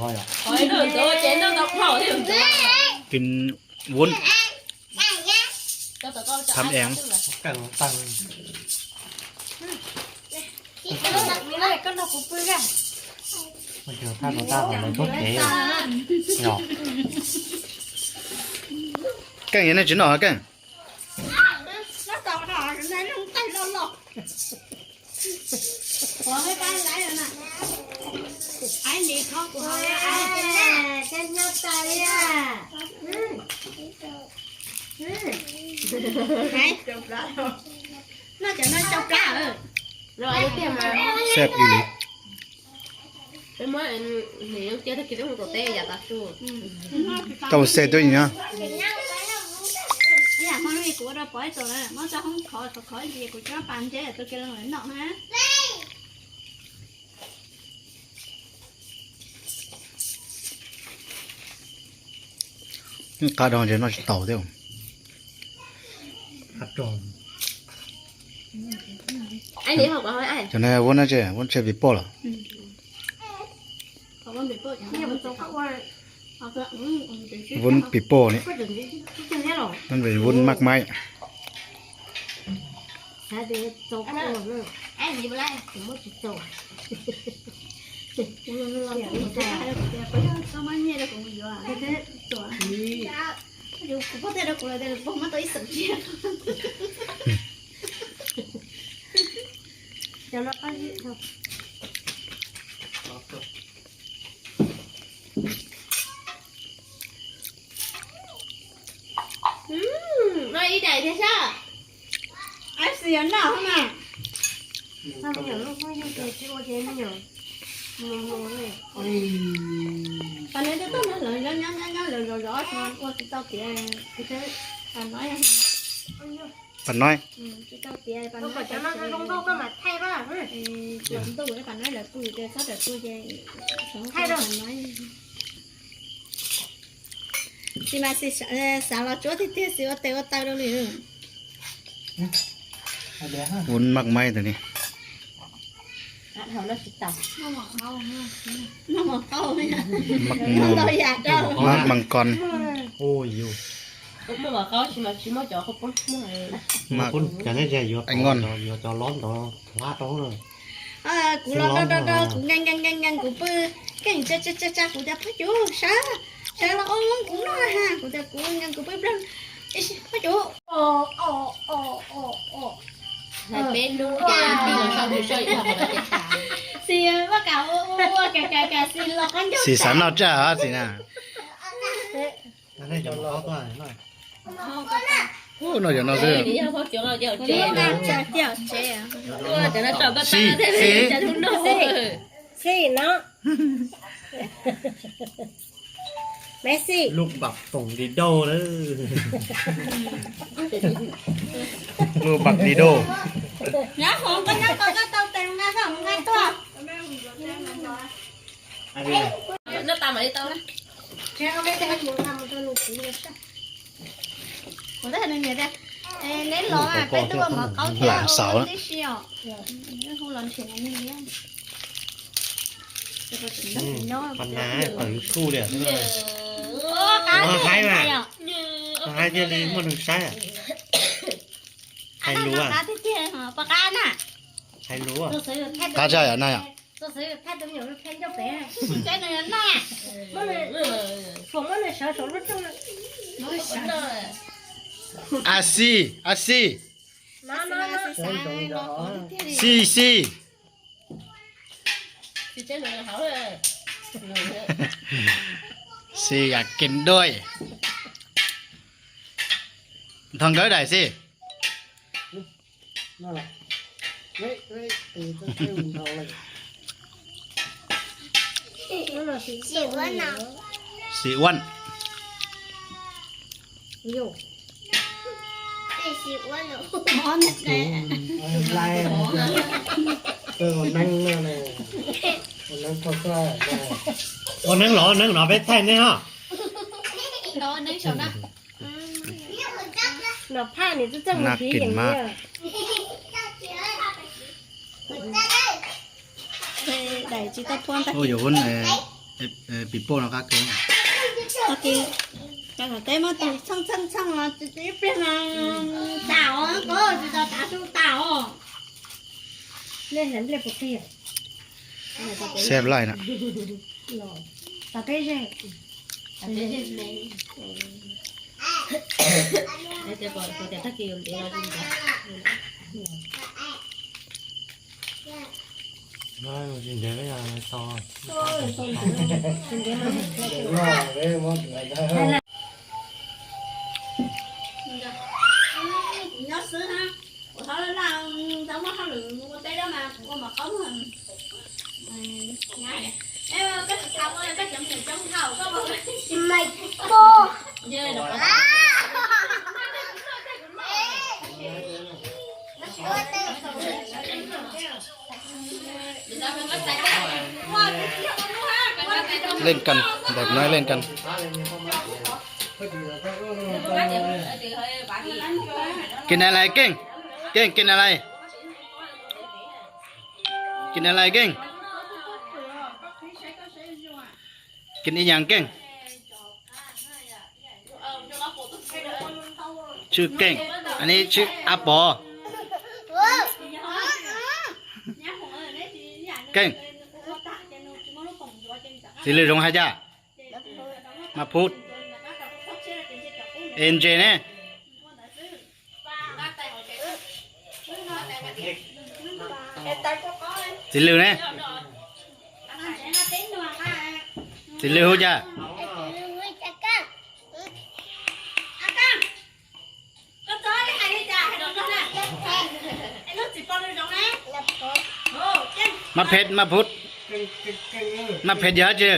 Rồi à? Thôi được rồi, chén nó đọc hổ thì được Kim vốn Thăm em Cần tăng Mình thường khác của ta mà mình tốt thế Nhỏ Cái này nó chỉ nổi hả cái Nó còn nổi, nó không tay lâu lọc Ủa, cái tay lại rồi nè ชอบกว่าฉันชอบตาเลยอ่ะไหนจบแล้วน่าจะน่าจบแล้วเออรอไอ้เตี้ยมาแซ่บอยู่นี่เป็นว่าเนี่ยเจ้าตะกี้ต้องตัวเต้อย่าตัดสู้ต้องเสร็จด้วยเนาะเนี่ยคนนี้กูจะปล่อยตัวเลยมันจะห้องขอขอขอดีกูจะปั่นเจ้ตัวเกลือหน่อยหนอยนะ cá đòn thì nó tàu thế không cá đòn anh đi học rồi anh cho nên vốn nó chơi vốn chơi bị bỏ là vốn bị bỏ này nên về vốn mắc mai Hãy subscribe cho kênh Ghiền Mì Gõ เดี๋ยวเราก็ยืดเถอะอืมรอยอีไดเทช่าไอเสียนหนาเขามาทำอย่างลูกไม่ให้เกิดที่โอเคไม่เหนีย Cho nên tôi nói lời nhớ nhớ nhớ lời rõ rõ cho qua cái tao kia cái thế bạn nói bạn nói ừ cái tao kia bạn nói cho nó không đâu cơ mà thay ba ừ chúng tôi với bạn nói là tôi cái sắp là tôi cái thay rồi thì mà sẽ xả lo chỗ thì tiếc xíu tao tao đâu liền muốn mặc may rồi nè น้ำหมอเข้าน้ำหมอเข้าไหมนะมักมอยาเจ้ามักมังกร โอ้ยอยู่มื่อวานเขาชิมชิมจ่อเขาปุ้นมื่อไนมาปุ้นกันได้ใจอยู่ไอ้งอนยู่จ่ร้อนต่อว่าต้องเลยอ่กูร้อนร้อนรอกูงันงันงันงกูปื้อกันจ้าจ้าจ้าจ้ากูจะพัดอยู่ช้าช้าแล้วอ้อมกูน้อยฮะกูจะกูงันกูปื้อเปล่าไอ้าพัดอยู่โอ้โอ้โอ้ในเฟซรู้แกที่เราชอบดูช่วยทำอะไรกัน xì bắt cả ô ô kè kè kè xì lọc ăn chút สีสันเราเจ้าฮะสินะนั่นให้เราล้อตัวหน่อยโอ้นอยอย่างนั้นสิ thì giờ có kiểu là kiểu chế chế là chả chảo chế à chả là chọn bắt Xì, ta thế xì. chả thú nô xì nó Messi ลูกบับส่งดิโดเลยมือบักดีโดน้าของก็น้าก็ก็ต้องแต่งหน้าสองกันตัวน้าตามมาดิเต้านะแค่เขาไม่ได้ให้หนูทำตัวหนูผีเลยใช่我在那边的，哎，那老啊，别对我们高铁，我们得需要，那好冷清的那边。ปัญหาฝั่งคู่เลยนี่เลยมาให้มามาให้เจลีมันถึงใช่还卤啊？还卤啊？大家也那样。做手术太多，有时偏就白，再那样那，我们说我们小手术挣了，我想到了。阿西，阿西。妈妈妈，西西。西呀，กินด้วยทองเกิดได้สินั่นแหละีนเที่วัรายน่นแหละสี่ขียวเหรอสีอนโยกสีอ้วนเหรอมอนแ่ไรเออนั่งนั่งเลยนั่งเขาก็โอนั่งหรอนั่งหรอไปแทนเนี่ยฮะรอนั่งเฉยนะหนับผ้าเนี่ยจะจังหวะผีอย่างเงี้ย đẩy chỉ tập phun ta ôi giờ vốn này bị bô nó khác kém ok cái là cái mà tụi xong xong xong là chỉ chỉ biết là tảo có chỉ là tảo xuống tảo lên lên lên một kia xem lại nè ta cái gì ta cái gì để tôi bỏ tôi để thắc kêu nói luôn chuyện dễ là nó to thôi tôi cũng để một ngày thôi nhớ xứ ha của tháo lên là tao mất tháo lượng con té đó mà con mà cống hình ngày em cái thằng này cái chậm thì chấm thầu có bao nhiêu mày cô giờ đọc เล่นกันเด็กน้อยเล่นกันกินอะไรเก่งเก่งกินอะไรกินอะไรเก่งกินอีหยังเก่งชื่อเก่งอันนี้ชื่ออาปอเก่งสิริรงหายามาพูด เอ็นเจเน่สิลิวเน่สิริวจ้ามาเพชรมาพุทธมาเผ็ดเยอะจี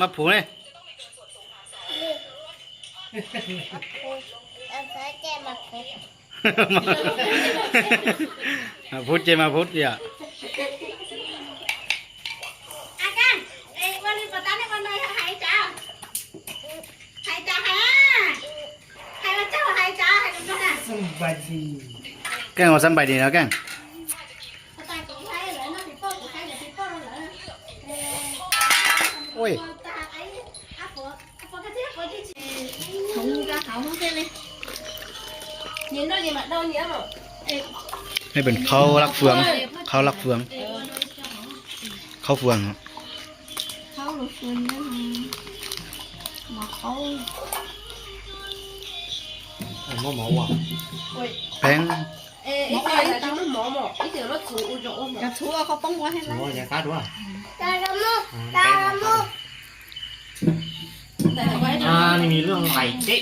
มาผูเนี่ยมาพุทธเจมาพุทธอย่าแกงเอาซ้นไปดีแล้วแกงยให้เป็นเขารักเฟืองเขารักเฟืองเขาเฟืองเขาหรือเฟืองนะ้ไหมมาเขาหมอหมอว่ะแพงเอ๊ะไอ้เจ้าหมอหมอไอ้เจ้ารถถูอุจจาระชัเขาป้องไว้ให้แล้วอย่าคาดว่าตาละมุกตาละมุกอ่านี่มีเรื่องอะไรเจ๊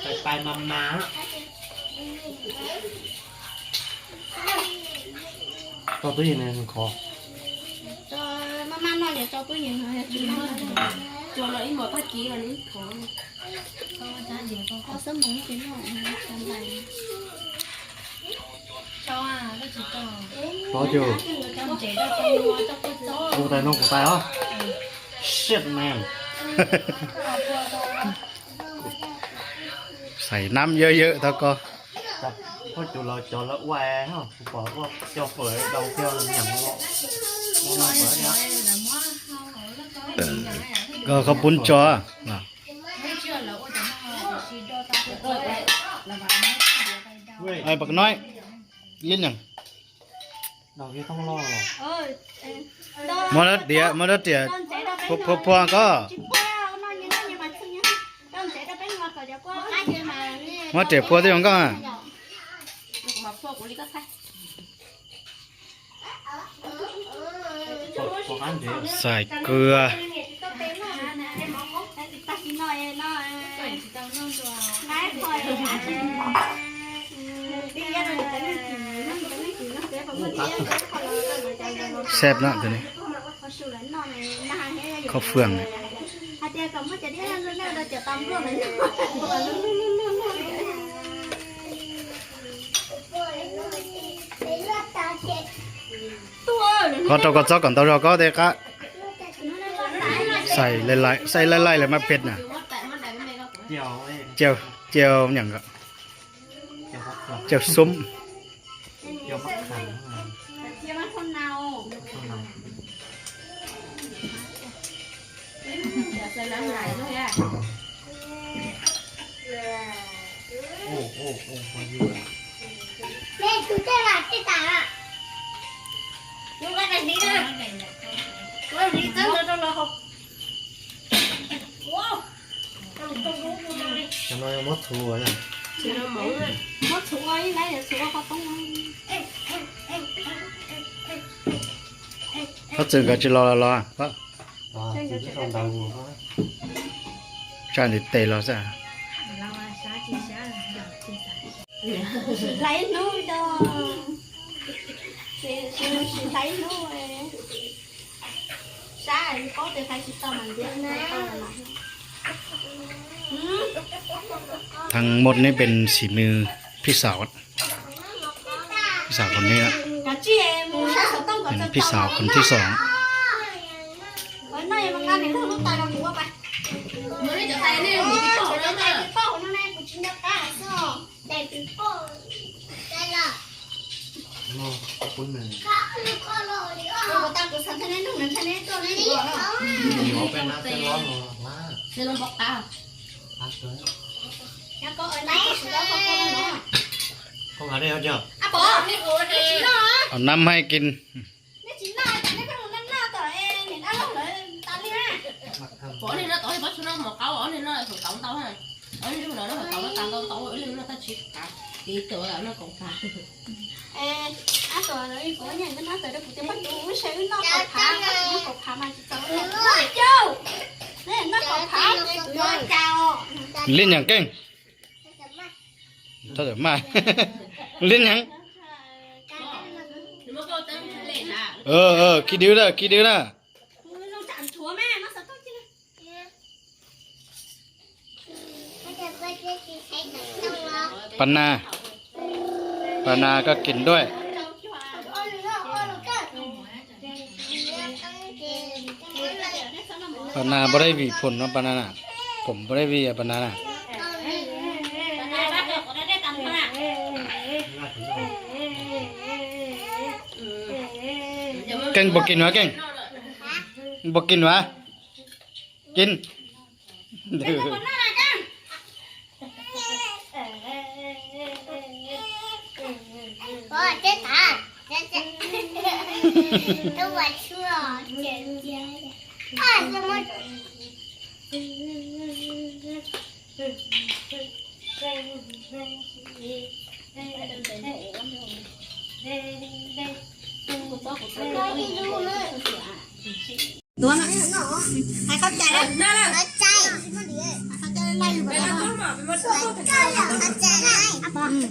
ไปไปมามาต่อตู้เย็นเลยคุณคอ à, cho mama nói để cho tôi nhìn thôi cho nó ít một phát chỉ rồi đi khổ có sớm muốn kiếm rồi làm này cho à nó chỉ cho có chưa cho chị cho tôi cho tôi cho cô tài nông của tài đó shit man ใส่น้ำเยอะๆเท่าก็พ่อจุเราจอละแหวฮะบอกว่าจะเปิดดอกเที่ยวอย่างเงาะก็ขอบคุณจอนะไอ้ปักน้อยเล่นยังดอกนี้ต้องรอหรอมาแล้วเดี๋ยวมาแล้วเดี๋ยวพอพอก็มาเจ็บปัวที่ของก็มาพวกอุลก็ใส่ใส่เกลือแซ่บนะตัวนี้ข้าวเฟืองเนี่ยจกับมัจะได้เรื่องเราจะตามร่วมกันก็ตกจอกกันตัวเราก็เด็กก็ใส่ไล่ๆใส่ไล่ไล่เลยมาเผ็ดน่ะเจียวเจียวเจียวอย่างก็เจียวซุ้ม내 주제를 아시다. 누가 내 니를 왜 니들 들으려고? 와, cho nó mất thua rồi chị đâu mẫu mất sủa ấy lấy là sủa có tông có chừng cả chị lo là lo có chừng ờ, cả chị lo trai thì tệ lo sao ไยลนู่ดองทั้งหมดนี่เป็นสีมือพี่สาว พี่สาวคนนี้นะเป็นพี่สาวคนที่สอง ක ු ල หนึ่ง බ තාක්කු සතනේ නුන තනේ තෝනේ ගෝවා. ඔබේ නාතේ ලොම වා. සෙලො බක්කා. අස්සෝ. යකෝ අනේ සුදා කොපොලනවා. เขาหาได้รขาเจ้าอ่ะบอกนี่โอ้ยนหน้าเอาน้ำให้กินนี่ชิ้นหแต่ไม่ต้องน้ำหน้าต่อเองเนี่ยเอาเลย ตาเลี้ยบอกนี่นะต่อให้พัชนะหมอกเขาอ๋อนี่นะถูกต้องต้อให้อ๋อนี่ดูน่อนะถูต้องต้องต้องอ๋อนี่นถ้าชิดกัตีตัวแล้วนะของ má tờ đấy bố nhà nó má tờ đó cũng chưa bắt đủ sẽ nó còn thả nó còn thả mà chỉ sợ nó chưa nên nó còn thả thì tụi nó cao lên nhà kênh thôi được mai lên nhà ờ ờ khi đứa đó khi đứa đó panna ปานาก็กินด้วยปนาบ่ได้วีผลนะปนานาผมบ่ได้วีอะปนานาเก่งบกินวะเก่งบกินวะ กินเด้อตัวชั่วเจ๋งตัวน่ะให้เข้าใจนะเข้าใจเข้าใจไล่อยู่บ่ได้เข้าใจอ่ะเข้าใจไล่